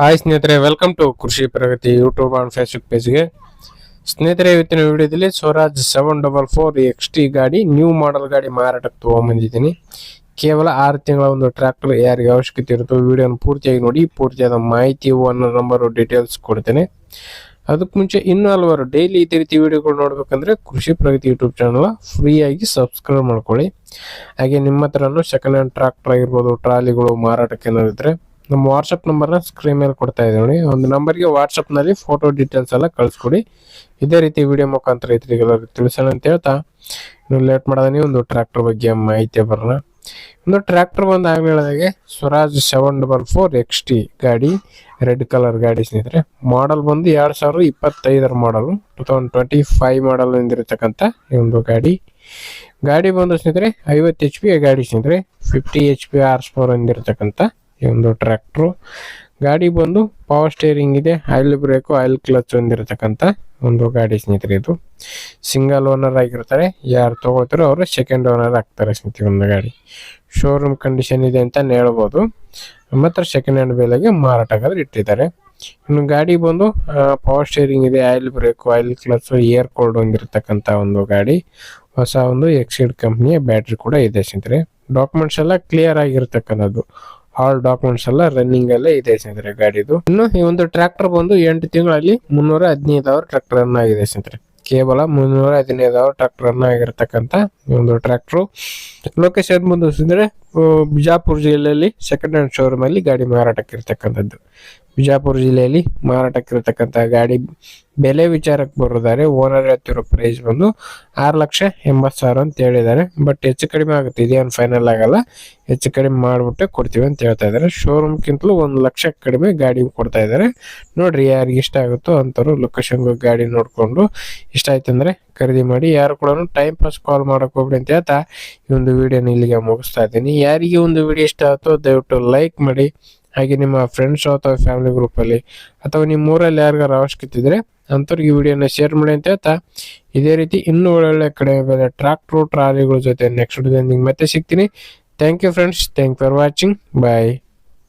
Hi ಸ್ನೇಹಿತರೆ welcome to Krishi Pragati YouTube and Facebook ಪೇಜ್ಗೆ ಸ್ನೇಹಿತರೆ, ಇವತ್ತಿನ ವಿಡಿಯೋದಲ್ಲಿ Swaraj seven double four X T ಗಾಡಿ ನ್ಯೂ ಮಾಡೆಲ್ ಗಾಡಿ ಮಾರಾಟಕ್ಕೆ ತೊಗೊಂಬಂದಿದ್ದೀನಿ ಕೇವಲ ಆರು ತಿಂಗಳ ಒಂದು ಟ್ರ್ಯಾಕ್ಟರ್ ಯಾರಿಗೆ ಅವಶ್ಯಕತೆ ಇರುತ್ತೋ ವಿಡಿಯೋನ ಪೂರ್ತಿಯಾಗಿ ನೋಡಿ, ಪೂರ್ತಿಯಾದ ಮಾಹಿತಿ ಒನ್ ನಂಬರು ಡೀಟೇಲ್ಸ್ ಕೊಡ್ತೇನೆ. ಅದಕ್ಕೆ ಮುಂಚೆ ಇನ್ನೂ ಹಲವಾರು ಡೈಲಿ ಇದೇ ರೀತಿ ವಿಡಿಯೋಗಳು ನೋಡಬೇಕಂದ್ರೆ ಕೃಷಿ ಪ್ರಗತಿ ಯೂಟ್ಯೂಬ್ ಚಾನಲ್ ಫ್ರೀಯಾಗಿ ಸಬ್ಸ್ಕ್ರೈಬ್ ಮಾಡ್ಕೊಳ್ಳಿ. ಹಾಗೆ ನಿಮ್ಮ ಹತ್ರನೂ ಸೆಕೆಂಡ್ ಹ್ಯಾಂಡ್ ಟ್ರಾಕ್ಟರ್ ಆಗಿರ್ಬೋದು, ಟ್ರಾಲಿಗಳು ಮಾರಾಟಕ್ಕೆ ಏನಾದ್ರು ನಮ್ಮ ವಾಟ್ಸಪ್ ನಂಬರ್ನ ಸ್ಕ್ರೀನ್ ಮೇಲೆ ಕೊಡ್ತಾ ಇದ್ದೀವಿ ನೋಡಿ. ಒಂದು ನಂಬರ್ಗೆ ವಾಟ್ಸಪ್ನಲ್ಲಿ ಫೋಟೋ ಡೀಟೇಲ್ಸ್ ಎಲ್ಲ ಕಳಿಸ್ಕೊಡಿ. ಇದೇ ರೀತಿ ವಿಡಿಯೋ ಮುಖಾಂತರ ರೈತರಿಗೆಲ್ಲರಿಗೂ ತಿಳಿಸೋಣ ಅಂತ ಹೇಳ್ತಾ. ಇನ್ನು ಲೇಟ್ ಮಾಡೋದೇ ಒಂದು ಟ್ರ್ಯಾಕ್ಟರ್ ಬಗ್ಗೆ ಮಾಹಿತಿ ಬರೋಣ. ಒಂದು ಟ್ರ್ಯಾಕ್ಟರ್ ಬಂದು ಆಗಲೇ Swaraj seven double four X T ಗಾಡಿ ರೆಡ್ ಕಲರ್ ಗಾಡಿ ಸ್ನೇಹಿತರೆ. ಮಾಡಲ್ ಬಂದು ಎರಡು ಸಾವಿರದ ಇಪ್ಪತ್ತೈದರ model two thousand twenty five model ಎಂದಿರತಕ್ಕಂಥ ಈ ಒಂದು ಗಾಡಿ. ಗಾಡಿ ಬಂದು ಸ್ನೇಹಿತರೆ, ಐವತ್ತು ಎಚ್ ಪಿ ಗಾಡಿ ಸ್ನೇಹಿತರೆ. Fifty H P horse power ಹೊಂದಿರತಕ್ಕಂಥ ಈ ಒಂದು ಟ್ರ್ಯಾಕ್ಟ್ರು. ಗಾಡಿ ಬಂದು ಪವರ್ ಸ್ಟೇರಿಂಗ್ ಇದೆ ಆಯಿಲ್ ಬ್ರೇಕು ಆಯಿಲ್ ಕ್ಲಚ್ ಹೊಂದಿರತಕ್ಕಂಥ ಒಂದು ಗಾಡಿ ಸ್ನೇಹಿತರೆ ಇದು. ಸಿಂಗಲ್ ಓನರ್ ಆಗಿರ್ತಾರೆ, ಯಾರು ತಗೊಳ್ತಾರೋ ಅವರು ಸೆಕೆಂಡ್ ಓನರ್ ಆಗ್ತಾರೆ ಸ್ನೇಹಿತರೆ ಒಂದು ಗಾಡಿ. ಶೋರೂಮ್ ಕಂಡೀಷನ್ ಇದೆ ಅಂತ ಹೇಳ್ಬೋದು. ಮಾತ್ರ ಸೆಕೆಂಡ್ ಹ್ಯಾಂಡ್ ಬೆಲೆಗೆ ಮಾರಾಟಗಾದ್ರೆ ಇಟ್ಟಿದ್ದಾರೆ. ಇನ್ನು ಗಾಡಿ ಬಂದು ಪವರ್ ಸ್ಟೇರಿಂಗ್ ಇದೆ oil brake oil clutch air cold ಹೊಂದಿರತಕ್ಕಂಥ ಒಂದು ಗಾಡಿ. ಹೊಸ ಒಂದು ಎಕ್ಸೈಡ್ ಕಂಪ್ನಿಯ ಬ್ಯಾಟ್ರಿ ಕೂಡ ಇದೆ ಸ್ನೇಹಿತರೆ. ಡಾಕ್ಯುಮೆಂಟ್ಸ್ ಎಲ್ಲ ಕ್ಲಿಯರ್ ಆಗಿರ್ತಕ್ಕಂಥದ್ದು. ಆಲ್ ಡಾಕ್ಯುಮೆಂಟ್ಸ್ ಎಲ್ಲ ರನ್ನಿಂಗ್ ಅಲ್ಲೇ ಇದೆ ಸ್ನೇಹಿತರೆ ಗಾಡಿದು. ಇನ್ನು ಈ ಒಂದು ಟ್ರ್ಯಾಕ್ಟರ್ ಬಂದು ಎಂಟು ತಿಂಗಳಲ್ಲಿ ಮುನ್ನೂರ ಹದಿನೈದು ಅವರ್ ಟ್ರ್ಯಾಕ್ಟರ್ ರನ್ ಆಗಿದೆ ಸ್ನೇಹಿತರೆ. ಕೇವಲ ಮುನ್ನೂರ ಹದಿನೈದು ಅವರ್ ಟ್ರ್ಯಾಕ್ಟರ್ ರನ್ ಆಗಿರತಕ್ಕಂತ ಒಂದು ಟ್ರ್ಯಾಕ್ಟ್ರು ಲೊಕೇಶನ್ ಬಂದು ಬಿಜಾಪುರ ಜಿಲ್ಲೆಯಲ್ಲಿ ಸೆಕೆಂಡ್ ಹ್ಯಾಂಡ್ ಶೋರೂಮ್ ಅಲ್ಲಿ ಗಾಡಿ ಮಾರಾಟಕ್ಕೆ ಇರ್ತಕ್ಕಂಥದ್ದು ಬಿಜಾಪುರ ಜಿಲ್ಲೆಯಲ್ಲಿ ಮಾರಾಟಕ್ಕೆ ಇರತಕ್ಕಂಥ ಗಾಡಿ ಬೆಲೆ ವಿಚಾರಕ್ಕೆ ಬರೋದಾರೆ ಓನರ್ ಹೇಳ್ತಿರೋ ಪ್ರೈಸ್ ಬಂದು ಆರು ಲಕ್ಷ ಎಂಬತ್ತು ಸಾವಿರ ಅಂತ ಹೇಳಿದ್ದಾರೆ. ಬಟ್ ಹೆಚ್ಚು ಕಡಿಮೆ ಆಗುತ್ತೆ. ಇದೇನು ಫೈನಲ್ ಆಗಲ್ಲ. ಹೆಚ್ಚು ಕಡಿಮೆ ಮಾಡಿಬಿಟ್ಟೆ ಕೊಡ್ತೀವಿ ಅಂತ ಹೇಳ್ತಾ ಇದ್ದಾರೆ. ಶೋರೂಮ್ಗಿಂತಲೂ ಒಂದು ಲಕ್ಷ ಕಡಿಮೆ ಗಾಡಿ ಕೊಡ್ತಾ ಇದ್ದಾರೆ. ನೋಡ್ರಿ ಯಾರಿಗೆ ಇಷ್ಟ ಆಗುತ್ತೋ ಅಂಥವ್ರು ಲೊಕೇಶನ್ಗೆ ಗಾಡಿ ನೋಡಿಕೊಂಡು ಇಷ್ಟ ಆಯ್ತು ಅಂದರೆ ಖರೀದಿ ಮಾಡಿ. ಯಾರು ಕೂಡ ಟೈಮ್ ಪಾಸ್ ಕಾಲ್ ಮಾಡೋಕೆ ಹೋಗ್ಬಿಡಿ ಅಂತ ಹೇಳ್ತಾ ಈ ಒಂದು ವಿಡಿಯೋನ ಇಲ್ಲಿಗೆ ಮುಗಿಸ್ತಾ ಇದ್ದೀನಿ. ಯಾರಿಗೆ ಒಂದು ವಿಡಿಯೋ ಇಷ್ಟ ಆಗುತ್ತೋ ದಯವಿಟ್ಟು ಲೈಕ್ ಮಾಡಿ. ಹಾಗೆ ನಿಮ್ಮ ಫ್ರೆಂಡ್ಸು ಅಥವಾ ಫ್ಯಾಮಿಲಿ ಗ್ರೂಪಲ್ಲಿ ಅಥವಾ ನಿಮ್ಮ ಊರಲ್ಲಿ ಯಾರಿಗಾರು ಅವಶ್ಯಕತೆ ಇದ್ದರೆ ಅಂಥವ್ರಿಗೆ ಈ ವಿಡಿಯೋನ ಶೇರ್ ಮಾಡಿ ಅಂತ ಹೇಳ್ತಾ, ಇದೇ ರೀತಿ ಇನ್ನೂ ಒಳ್ಳೊಳ್ಳೆ ಕಡೆ ಬೇರೆ ಟ್ರಾಕ್ಟ್ರು ಟ್ರಾಲಿಗಳ ಜೊತೆ ನೆಕ್ಸ್ಟ್ ವಿಡಿಯೋದೊಂದಿಗೆ ಮತ್ತೆ ಸಿಗ್ತೀನಿ. Thank you friends thank for watching bye